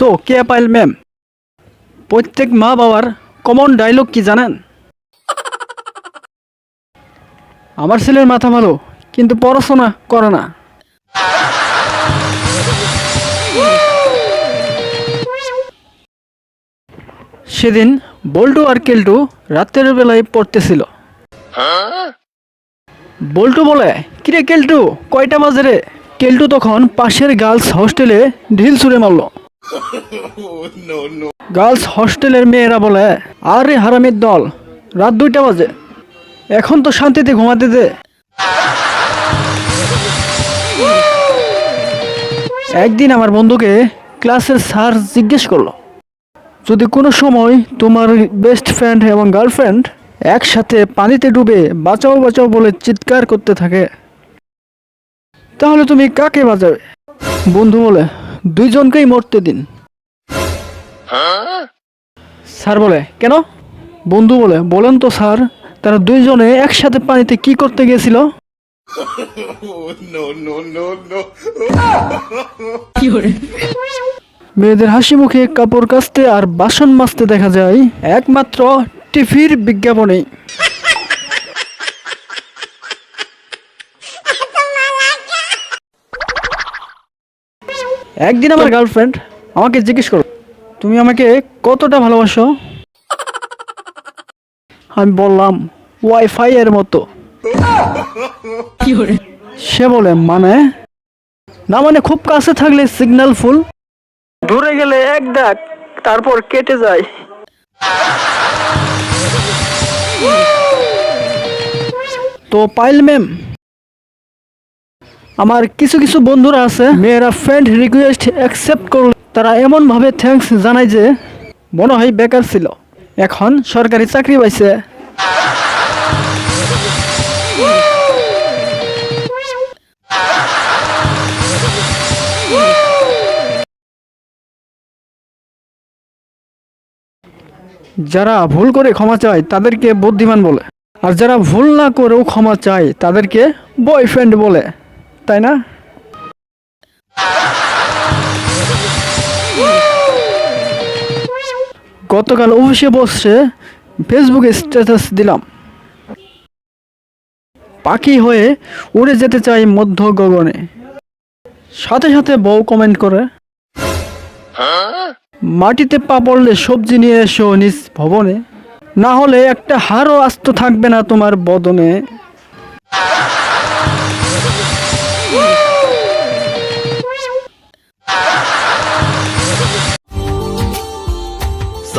তো কে pile ma'am প্রত্যেক মা বাবার কমন ডায়লগ কি জানেন? আমার ছেলের মাথা ভালো, কিন্তু পড়াশোনা করে না। সেদিন বল্টু আর কেলটু রাতের বেলায় পড়তেছিল। বল্টু বলে, কিরে কেলটু, কয়টা বাজে রে? কেলটু তখন পাশের গার্লস হোস্টেলে ঢিল ছুঁড়ে মারলো। গার্লস হোস্টেলের মেয়েরা বলে, আরে হারামির দল, রাত দুইটা বাজে। এখন তো শান্তিতে ঘুমাতে দে। একদিন আমার বন্ধুকে ক্লাসের স্যার জিজ্ঞেস করল, যদি কোনো সময় তোমার বেস্ট ফ্রেন্ড এবং গার্লফ্রেন্ড একসাথে পানিতে ডুবে বাঁচাও বাঁচাও বলে চিৎকার করতে থাকে, তাহলে তুমি কাকে বাঁচাবে? বন্ধু বলে দুইজনকেই মরতে দিন। স্যার বলে, কেন? বন্ধু বলে, বলেন তো স্যার, তারা দুইজনে একসাথে পানিতে কি করতে গিয়েছিল? মেয়েদের হাসি মুখে কাপড় কাচতে আর বাসন মাজতে দেখা যায়, একমাত্র টিভির বিজ্ঞাপনে একদিন আমার গার্লফ্রেন্ড আমাকে জিজ্ঞেস করো তুমি আমাকে কতটা ভালোবাসো? আমি বললাম ওয়াইফাই এর মতো। সে বলে মানে? না মানে খুব কাছে থাকলে সিগন্যাল ফুল দূরে গেলে এক ডাক তারপর কেটে যায়। তো পাইল ম্যাম আমার কিছু কিছু বন্ধুরা আছে, মেয়েরা ফ্রেন্ড রিকোয়েস্ট অ্যাকসেপ্ট করলে। তারা এমন ভাবে থ্যাঙ্কস জানায় যে, মনে হয় বেকার ছিল। এখন সরকারি চাকরি পাইছে। যারা ভুল করে ক্ষমা চায়, তাদেরকে বুদ্ধিমান বলে। আর যারা ভুল না করেও ক্ষমা চায়, তাদেরকে বয়ফ্রেন্ড বলে। তাই না? গতকাল অফিসে বসে ফেসবুকে স্ট্যাটাস দিলাম। পাখি হয়ে উড়ে যেতে চাই মধ্য গগনে। সাথে সাথে বউ কমেন্ট করে, মাটিতে পা পড়লে সবজি নিয়ে এসো নিজ ভবনে। না হলে একটা হারও আস্ত থাকবে না তোমার বদনে।